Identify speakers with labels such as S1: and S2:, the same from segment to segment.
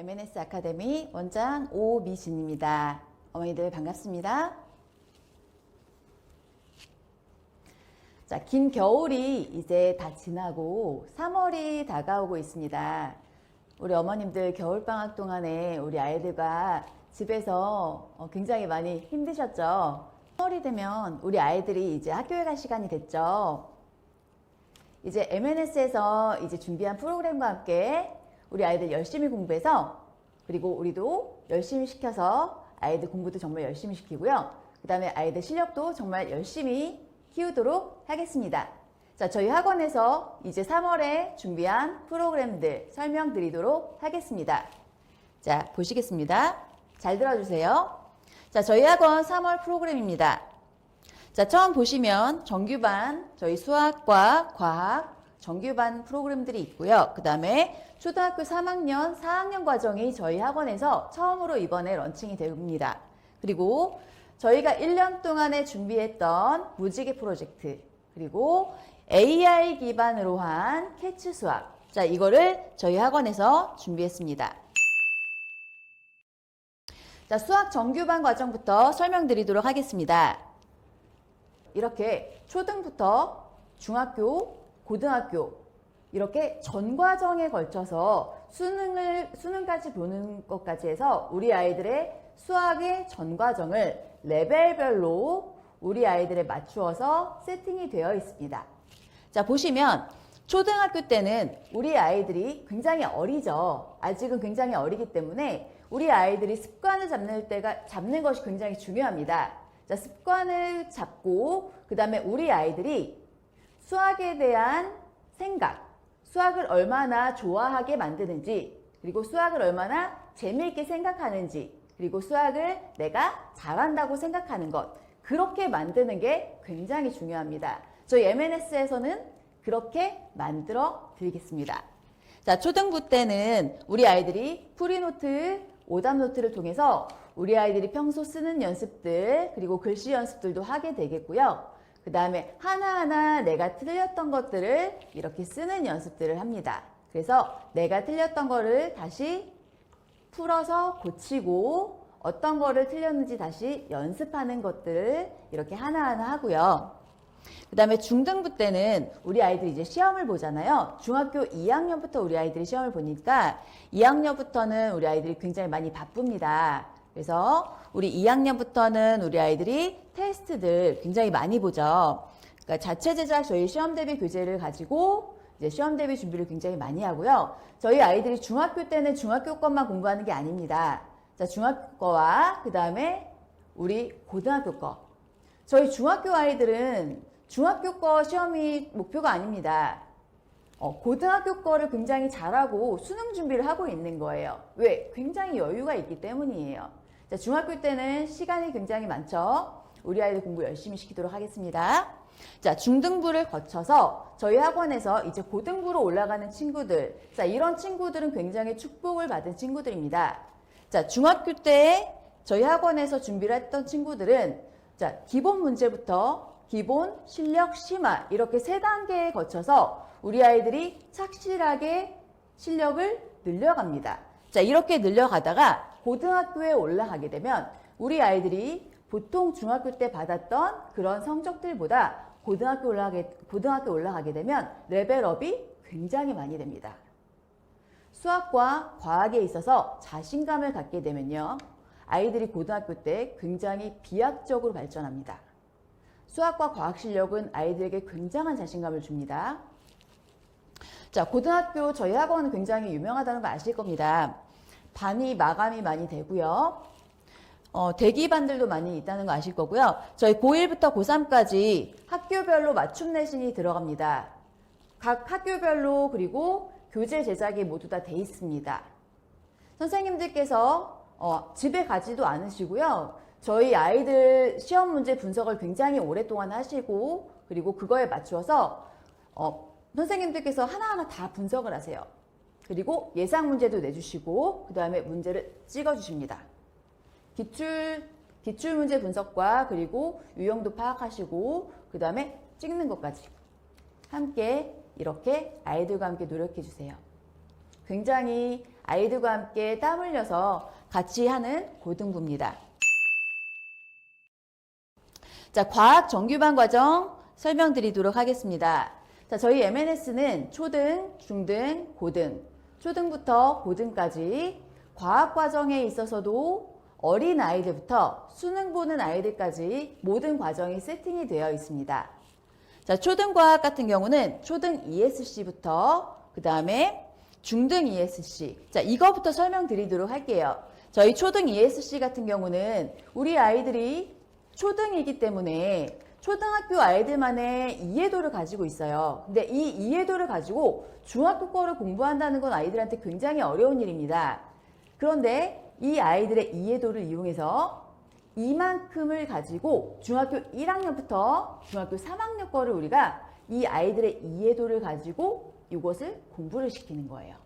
S1: MNS 아카데미 원장 오미진입니다. 어머니들 반갑습니다. 자, 긴 겨울이 이제 다 지나고 3월이 다가오고 있습니다. 우리 어머님들 겨울방학 동안에 우리 아이들과 집에서 어, 굉장히 많이 힘드셨죠? 3월이 되면 우리 아이들이 이제 학교에 갈 시간이 됐죠? 이제 MNS에서 이제 준비한 프로그램과 함께 우리 아이들 열심히 공부해서 그리고 우리도 열심히 시켜서 아이들 공부도 정말 열심히 시키고요. 그 다음에 아이들 실력도 정말 열심히 키우도록 하겠습니다. 자, 저희 학원에서 이제 3월에 준비한 프로그램들 설명드리도록 하겠습니다. 자, 보시겠습니다. 잘 들어주세요. 자, 저희 학원 3월 프로그램입니다. 자, 처음 보시면 정규반, 저희 수학과 과학, 정규반 프로그램들이 있고요. 그 다음에 초등학교 3학년, 4학년 과정이 저희 학원에서 처음으로 이번에 런칭이 됩니다. 그리고 저희가 1년 동안에 준비했던 무지개 프로젝트, 그리고 AI 기반으로 한 캐치 수학. 자, 이거를 저희 학원에서 준비했습니다. 자, 수학 정규반 과정부터 설명드리도록 하겠습니다. 이렇게 초등부터 중학교, 고등학교 이렇게 전 과정에 걸쳐서 수능을 수능까지 보는 것까지 해서 우리 아이들의 수학의 전 과정을 레벨별로 우리 아이들에 맞추어서 세팅이 되어 있습니다. 자, 보시면 초등학교 때는 우리 아이들이 굉장히 어리죠. 아직은 굉장히 어리기 때문에 우리 아이들이 습관을 잡는 때가 잡는 것이 굉장히 중요합니다. 자, 습관을 잡고 그 다음에 우리 아이들이 수학에 대한 생각, 수학을 얼마나 좋아하게 만드는지, 그리고 수학을 얼마나 재미있게 생각하는지, 그리고 수학을 내가 잘한다고 생각하는 것, 그렇게 만드는 게 굉장히 중요합니다. 저희 MNS에서는 그렇게 만들어 드리겠습니다. 자, 초등부 때는 우리 아이들이 프리노트, 오답노트를 통해서 우리 아이들이 평소 쓰는 연습들, 그리고 글씨 연습들도 하게 되겠고요. 그 다음에 하나하나 내가 틀렸던 것들을 이렇게 쓰는 연습들을 합니다. 그래서 내가 틀렸던 거를 다시 풀어서 고치고 어떤 거를 틀렸는지 다시 연습하는 것들을 이렇게 하나하나 하고요. 그 다음에 중등부 때는 우리 아이들이 이제 시험을 보잖아요. 중학교 2학년부터 우리 아이들이 시험을 보니까 2학년부터는 우리 아이들이 굉장히 많이 바쁩니다. 그래서 우리 2학년부터는 우리 아이들이 테스트들 굉장히 많이 보죠. 그러니까 자체 제작 저희 시험 대비 교재를 가지고 이제 시험 대비 준비를 굉장히 많이 하고요. 저희 아이들이 중학교 때는 중학교 것만 공부하는 게 아닙니다. 자, 중학교 거와 그 다음에 우리 고등학교 거. 저희 중학교 아이들은 중학교 거 시험이 목표가 아닙니다. 어, 고등학교 거를 굉장히 잘하고 수능 준비를 하고 있는 거예요. 왜? 굉장히 여유가 있기 때문이에요. 자, 중학교 때는 시간이 굉장히 많죠. 우리 아이들 공부 열심히 시키도록 하겠습니다. 자, 중등부를 거쳐서 저희 학원에서 이제 고등부로 올라가는 친구들. 자, 이런 친구들은 굉장히 축복을 받은 친구들입니다. 자, 중학교 때 저희 학원에서 준비를 했던 친구들은 자, 기본 문제부터 기본, 실력, 심화 이렇게 세 단계에 거쳐서 우리 아이들이 착실하게 실력을 늘려갑니다. 자, 이렇게 늘려가다가 고등학교에 올라가게 되면 우리 아이들이 보통 중학교 때 받았던 그런 성적들보다 고등학교 올라가게, 고등학교 올라가게 되면 레벨업이 굉장히 많이 됩니다. 수학과 과학에 있어서 자신감을 갖게 되면요. 아이들이 고등학교 때 굉장히 비약적으로 발전합니다. 수학과 과학 실력은 아이들에게 굉장한 자신감을 줍니다. 자, 고등학교 저희 학원은 굉장히 유명하다는 거 아실 겁니다. 반이 마감이 많이 되고요. 어, 대기반들도 많이 있다는 거 아실 거고요. 저희 고1부터 고3까지 학교별로 맞춤 내신이 들어갑니다. 각 학교별로 그리고 교재 제작이 모두 다 돼 있습니다. 선생님들께서 어, 집에 가지도 않으시고요. 저희 아이들 시험 문제 분석을 굉장히 오랫동안 하시고 그리고 그거에 맞추어서 어, 선생님들께서 하나하나 다 분석을 하세요. 그리고 예상 문제도 내주시고 그 다음에 문제를 찍어주십니다. 기출 기출 문제 분석과 그리고 유형도 파악하시고 그 다음에 찍는 것까지 함께 이렇게 아이들과 함께 노력해 주세요. 굉장히 아이들과 함께 땀 흘려서 같이 하는 고등부입니다. 자, 과학 정규반 과정 설명드리도록 하겠습니다. 자, 저희 MNS는 초등, 중등, 고등, 초등부터 고등까지 과학 과정에 있어서도 어린 아이들부터 수능 보는 아이들까지 모든 과정이 세팅이 되어 있습니다. 자, 초등 과학 같은 경우는 초등 ESC부터 그 다음에 중등 ESC. 자, 이거부터 설명드리도록 할게요. 저희 초등 ESC 같은 경우는 우리 아이들이 초등이기 때문에 초등학교 아이들만의 이해도를 가지고 있어요. 근데 이 이해도를 가지고 중학교 거를 공부한다는 건 아이들한테 굉장히 어려운 일입니다. 그런데 이 아이들의 이해도를 이용해서 이만큼을 가지고 중학교 1학년부터 중학교 3학년 거를 우리가 이 아이들의 이해도를 가지고 이것을 공부를 시키는 거예요.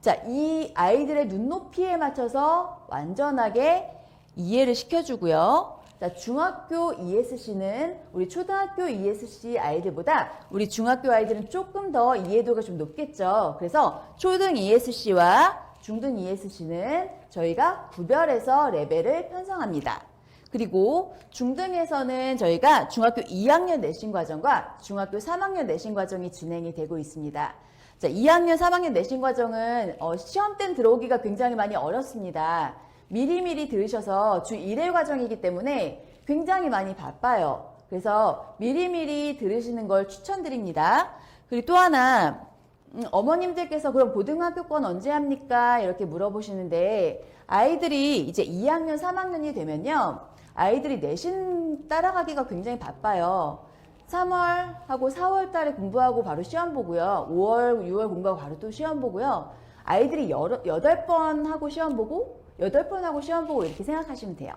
S1: 자, 이 아이들의 눈높이에 맞춰서 완전하게 이해를 시켜주고요. 자, 중학교 ESC는 우리 초등학교 ESC 아이들보다 우리 중학교 아이들은 조금 더 이해도가 좀 높겠죠. 그래서 초등 ESC와 중등 ESC는 저희가 구별해서 레벨을 편성합니다. 그리고 중등에서는 저희가 중학교 2학년 내신 과정과 중학교 3학년 내신 과정이 진행이 되고 있습니다. 자, 2학년, 3학년 내신 과정은 어, 시험 땐 들어오기가 굉장히 많이 어렵습니다. 미리미리 들으셔서 주 1회 과정이기 때문에 굉장히 많이 바빠요. 그래서 미리미리 들으시는 걸 추천드립니다. 그리고 또 하나, 음, 어머님들께서 그럼 고등학교 건 언제 합니까? 이렇게 물어보시는데 아이들이 이제 2학년, 3학년이 되면요. 아이들이 내신 따라가기가 굉장히 바빠요. 3월하고 4월 달에 공부하고 바로 시험 보고요. 5월, 6월 공부하고 바로 또 시험 보고요. 아이들이 여러, 8번 하고 시험 보고 8번 하고 시험 보고 이렇게 생각하시면 돼요.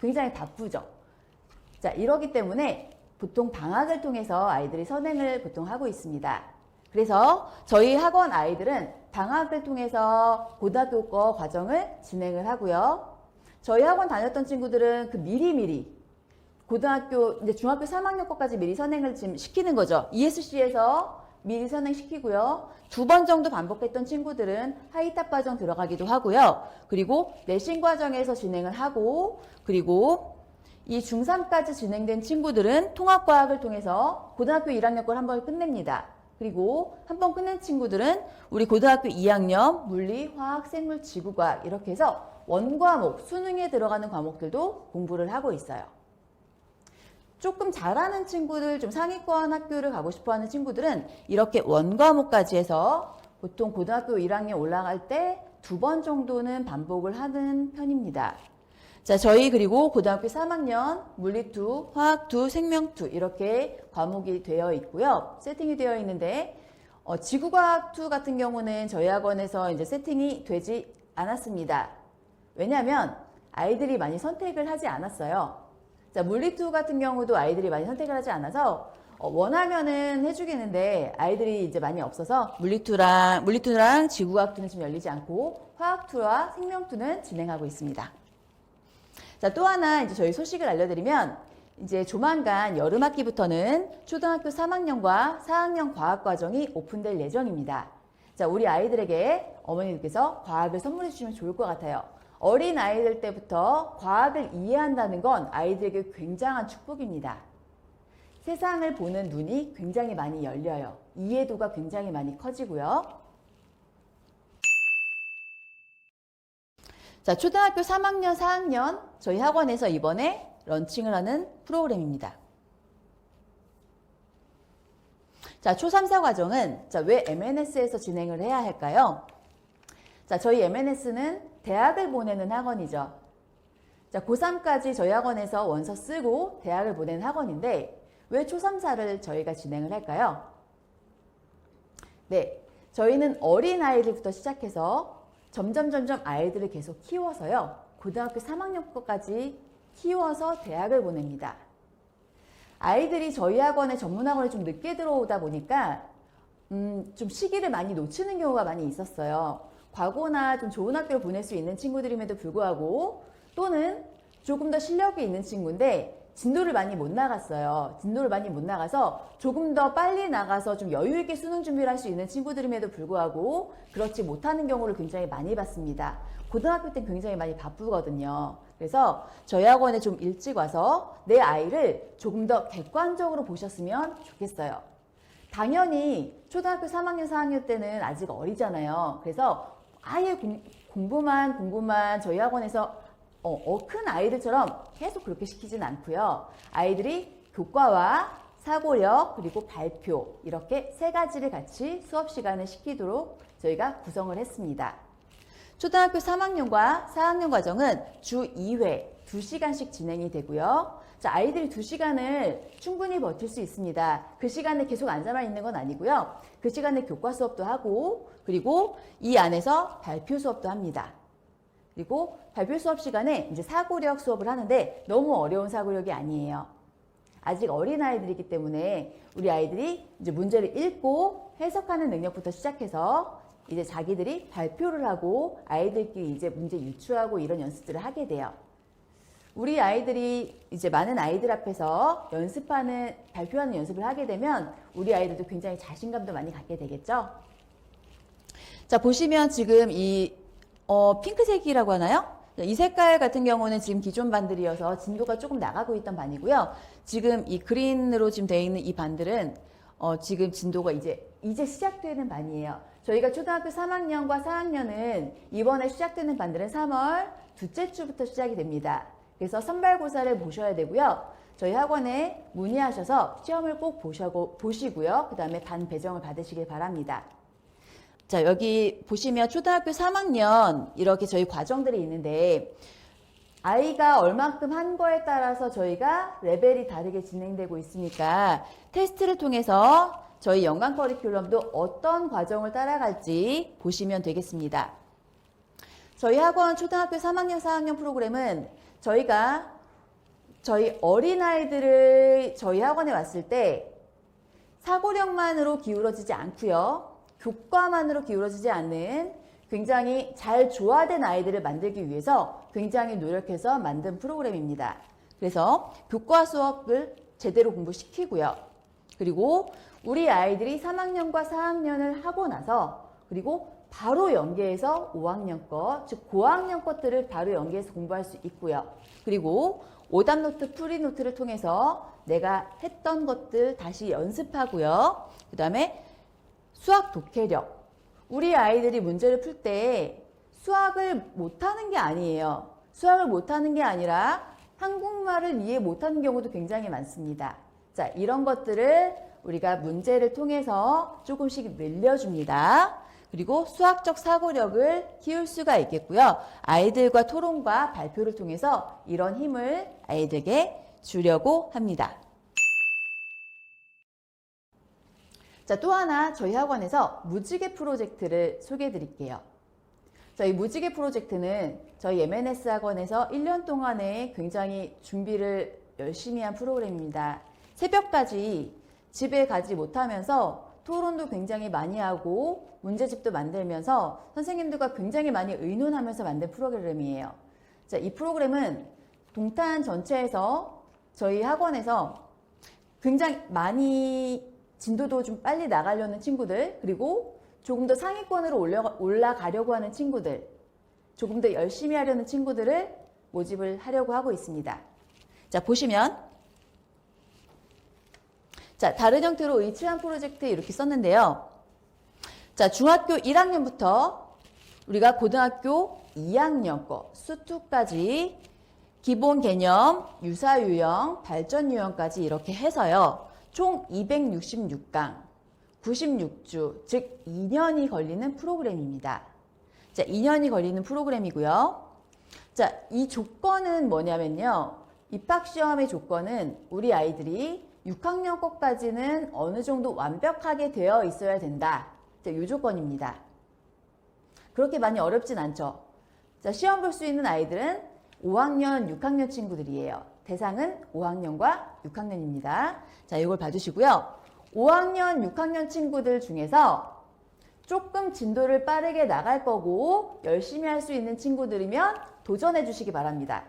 S1: 굉장히 바쁘죠. 자, 이러기 때문에 보통 방학을 통해서 아이들이 선행을 보통 하고 있습니다. 그래서 저희 학원 아이들은 방학을 통해서 고등학교 거 과정을 진행을 하고요. 저희 학원 다녔던 친구들은 그 미리미리 고등학교 이제 중학교 3학년 거까지 미리 선행을 지금 시키는 거죠. ESC에서 미리 선행시키고요. 두 번 정도 반복했던 친구들은 하이탑 과정 들어가기도 하고요. 그리고 내신 과정에서 진행을 하고 그리고 이 중3까지 진행된 친구들은 통합과학을 통해서 고등학교 1학년 걸 한 번 끝냅니다. 그리고 한 번 끝낸 친구들은 우리 고등학교 2학년 물리, 화학, 생물, 지구과학 이렇게 해서 원과목, 수능에 들어가는 과목들도 공부를 하고 있어요. 조금 잘하는 친구들, 좀 상위권 학교를 가고 싶어 하는 친구들은 이렇게 원과목까지 해서 보통 고등학교 1학년 올라갈 때 두 번 정도는 반복을 하는 편입니다. 자, 저희 그리고 고등학교 3학년 물리 2, 화학 2, 생명 2 이렇게 과목이 되어 있고요. 세팅이 되어 있는데 어, 지구과학 2 같은 경우는 저희 학원에서 이제 세팅이 되지 않았습니다. 왜냐하면 아이들이 많이 선택을 하지 않았어요. 자, 물리 2 같은 경우도 아이들이 많이 선택을 하지 않아서 어, 원하면은 해주겠는데 아이들이 이제 많이 없어서 물리2랑 물리2랑 지구과학2는 지금 열리지 않고 화학2와 생명2는 진행하고 있습니다. 자, 또 하나 이제 저희 소식을 알려드리면 이제 조만간 여름 학기부터는 초등학교 3학년과 4학년 과학 과정이 오픈될 예정입니다. 자, 우리 아이들에게 어머니들께서 과학을 선물해 주시면 좋을 것 같아요. 어린 아이들 때부터 과학을 이해한다는 건 아이들에게 굉장한 축복입니다. 세상을 보는 눈이 굉장히 많이 열려요. 이해도가 굉장히 많이 커지고요. 자, 초등학교 3학년, 4학년 저희 학원에서 이번에 런칭을 하는 프로그램입니다. 자, 초3, 4 과정은 자, 왜 MNS에서 진행을 해야 할까요? 자, 저희 MNS는 대학을 보내는 학원이죠. 자, 고3까지 저희 학원에서 원서 쓰고 대학을 보내는 학원인데 왜 초3, 4를 저희가 진행을 할까요? 네, 저희는 어린 아이들부터 시작해서 점점 점점 아이들을 계속 키워서요. 고등학교 3학년 거까지 키워서 대학을 보냅니다. 아이들이 저희 학원에 전문 학원에 좀 늦게 들어오다 보니까 음, 좀 시기를 많이 놓치는 경우가 많이 있었어요. 과거나 좀 좋은 학교를 보낼 수 있는 친구들임에도 불구하고 또는 조금 더 실력이 있는 친구인데 진도를 많이 못 나갔어요. 진도를 많이 못 나가서 조금 더 빨리 나가서 좀 여유 있게 수능 준비를 할 수 있는 친구들임에도 불구하고 그렇지 못하는 경우를 굉장히 많이 봤습니다. 고등학교 때 굉장히 많이 바쁘거든요. 그래서 저희 학원에 좀 일찍 와서 내 아이를 조금 더 객관적으로 보셨으면 좋겠어요. 당연히 초등학교 3학년, 4학년 때는 아직 어리잖아요. 그래서 아예 공, 공부만 공부만 저희 학원에서 어, 어, 큰 아이들처럼 계속 그렇게 시키진 않고요. 아이들이 교과와 사고력 그리고 발표 이렇게 세 가지를 같이 수업 시간을 시키도록 저희가 구성을 했습니다. 초등학교 3학년과 4학년 과정은 주 2회 2시간씩 진행이 되고요. 자, 아이들이 2시간을 충분히 버틸 수 있습니다. 그 시간에 계속 앉아만 있는 건 아니고요. 그 시간에 교과 수업도 하고 그리고 이 안에서 발표 수업도 합니다. 그리고 발표 수업 시간에 이제 사고력 수업을 하는데 너무 어려운 사고력이 아니에요. 아직 어린 아이들이기 때문에 우리 아이들이 이제 문제를 읽고 해석하는 능력부터 시작해서 이제 자기들이 발표를 하고 아이들끼리 이제 문제 유추하고 이런 연습들을 하게 돼요. 우리 아이들이 이제 많은 아이들 앞에서 연습하는 발표하는 연습을 하게 되면 우리 아이들도 굉장히 자신감도 많이 갖게 되겠죠. 자 보시면 지금 이 어, 핑크색이라고 하나요? 이 색깔 같은 경우는 지금 기존 반들이어서 진도가 조금 나가고 있던 반이고요. 지금 이 그린으로 지금 되어 있는 이 반들은 어, 지금 진도가 이제 이제 시작되는 반이에요. 저희가 초등학교 3학년과 4학년은 이번에 시작되는 반들은 3월 둘째 주부터 시작이 됩니다. 그래서 선발고사를 보셔야 되고요. 저희 학원에 문의하셔서 시험을 꼭 보셔고, 보시고요. 그 다음에 반 배정을 받으시길 바랍니다. 자, 여기 보시면 초등학교 3학년 이렇게 저희 과정들이 있는데 아이가 얼만큼 한 거에 따라서 저희가 레벨이 다르게 진행되고 있으니까 테스트를 통해서 저희 연간 커리큘럼도 어떤 과정을 따라갈지 보시면 되겠습니다. 저희 학원 초등학교 3학년, 4학년 프로그램은 저희가 저희 어린아이들을 저희 학원에 왔을 때 사고력만으로 기울어지지 않고요. 교과만으로 기울어지지 않는 굉장히 잘 조화된 아이들을 만들기 위해서 굉장히 노력해서 만든 프로그램입니다. 그래서 교과 수업을 제대로 공부시키고요. 그리고 우리 아이들이 3학년과 4학년을 하고 나서 그리고 바로 연계해서 5학년 것, 즉 고학년 것들을 바로 연계해서 공부할 수 있고요. 그리고 오답 노트, 풀이 노트를 통해서 내가 했던 것들 다시 연습하고요. 그 다음에 수학 독해력. 우리 아이들이 문제를 풀 때 수학을 못하는 게 아니에요. 수학을 못하는 게 아니라 한국말을 이해 못하는 경우도 굉장히 많습니다. 자, 이런 것들을 우리가 문제를 통해서 조금씩 늘려줍니다. 그리고 수학적 사고력을 키울 수가 있겠고요. 아이들과 토론과 발표를 통해서 이런 힘을 아이들에게 주려고 합니다. 자, 또 하나 저희 학원에서 무지개 프로젝트를 소개해 드릴게요. 저희 무지개 프로젝트는 저희 MNS 학원에서 1년 동안에 굉장히 준비를 열심히 한 프로그램입니다. 새벽까지 집에 가지 못하면서 토론도 굉장히 많이 하고 문제집도 만들면서 선생님들과 굉장히 많이 의논하면서 만든 프로그램이에요. 자, 이 프로그램은 동탄 전체에서 저희 학원에서 굉장히 많이 진도도 좀 빨리 나가려는 친구들 그리고 조금 더 상위권으로 올려, 올라가려고 하는 친구들 조금 더 열심히 하려는 친구들을 모집을 하려고 하고 있습니다. 자 보시면 자 다른 형태로 의치한 프로젝트 이렇게 썼는데요. 자 중학교 1학년부터 우리가 고등학교 2학년 거 수투까지 기본 개념, 유사 유형, 발전 유형까지 이렇게 해서요. 총 266강, 96주, 즉 2년이 걸리는 프로그램입니다. 자, 2년이 걸리는 프로그램이고요. 자, 이 조건은 뭐냐면요. 입학시험의 조건은 우리 아이들이 6학년 것까지는 어느 정도 완벽하게 되어 있어야 된다. 자, 이 조건입니다. 그렇게 많이 어렵진 않죠. 자, 시험 볼 수 있는 아이들은 5학년, 6학년 친구들이에요. 대상은 5학년과 6학년입니다. 자, 이걸 봐주시고요. 5학년, 6학년 친구들 중에서 조금 진도를 빠르게 나갈 거고 열심히 할 수 있는 친구들이면 도전해 주시기 바랍니다.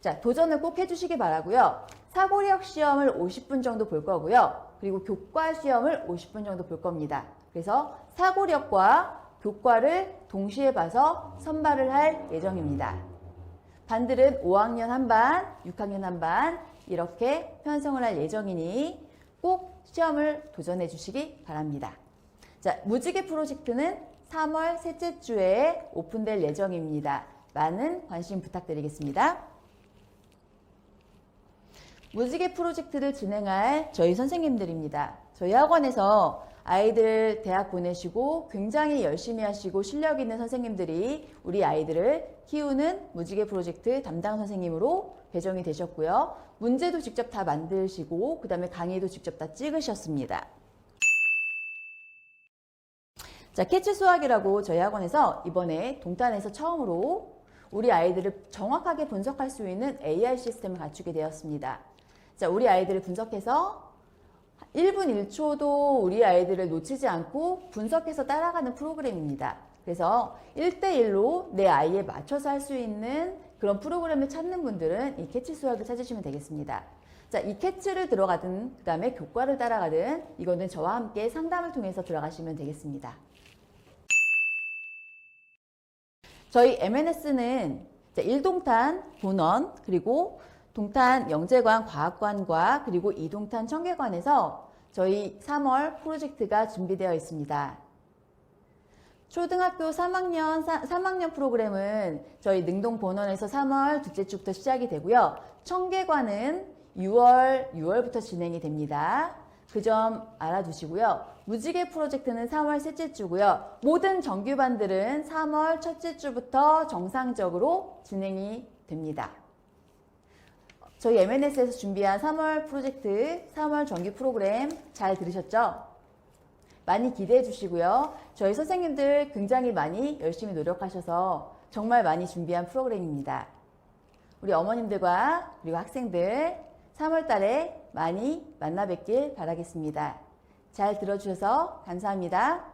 S1: 자, 도전을 꼭 해주시기 바라고요. 사고력 시험을 50분 정도 볼 거고요. 그리고 교과 시험을 50분 정도 볼 겁니다. 그래서 사고력과 교과를 동시에 봐서 선발을 할 예정입니다. 반들은 5학년 한 반, 6학년 한 반 이렇게 편성을 할 예정이니 꼭 시험을 도전해 주시기 바랍니다. 자, 무지개 프로젝트는 3월 셋째 주에 오픈될 예정입니다. 많은 관심 부탁드리겠습니다. 무지개 프로젝트를 진행할 저희 선생님들입니다. 저희 학원에서 아이들 대학 보내시고 굉장히 열심히 하시고 실력 있는 선생님들이 우리 아이들을 키우는 무지개 프로젝트 담당 선생님으로 배정이 되셨고요. 문제도 직접 다 만드시고 그 다음에 강의도 직접 다 찍으셨습니다. 자, 캐치 수학이라고 저희 학원에서 이번에 동탄에서 처음으로 우리 아이들을 정확하게 분석할 수 있는 AI 시스템을 갖추게 되었습니다. 자, 우리 아이들을 분석해서 1분 1초도 우리 아이들을 놓치지 않고 분석해서 따라가는 프로그램입니다. 그래서 1대1로 내 아이에 맞춰서 할 수 있는 그런 프로그램을 찾는 분들은 이 캐치 수학을 찾으시면 되겠습니다. 자, 이 캐치를 들어가든 그 다음에 교과를 따라가든 이거는 저와 함께 상담을 통해서 들어가시면 되겠습니다. 저희 MNS는 1동탄 본원 그리고 동탄 영재관 과학관과 그리고 이동탄 청계관에서 저희 3월 프로젝트가 준비되어 있습니다. 초등학교 3학년, 3학년 프로그램은 저희 능동 본원에서 3월 둘째 주부터 시작이 되고요. 청계관은 6월, 6월부터 진행이 됩니다. 그 점 알아두시고요. 무지개 프로젝트는 3월 셋째 주고요. 모든 정규반들은 3월 첫째 주부터 정상적으로 진행이 됩니다. 저희 MNS에서 준비한 3월 프로젝트, 3월 정규 프로그램 잘 들으셨죠? 많이 기대해 주시고요. 저희 선생님들 굉장히 많이 열심히 노력하셔서 정말 많이 준비한 프로그램입니다. 우리 어머님들과 그리고 학생들 3월 달에 많이 만나 뵙길 바라겠습니다. 잘 들어주셔서 감사합니다.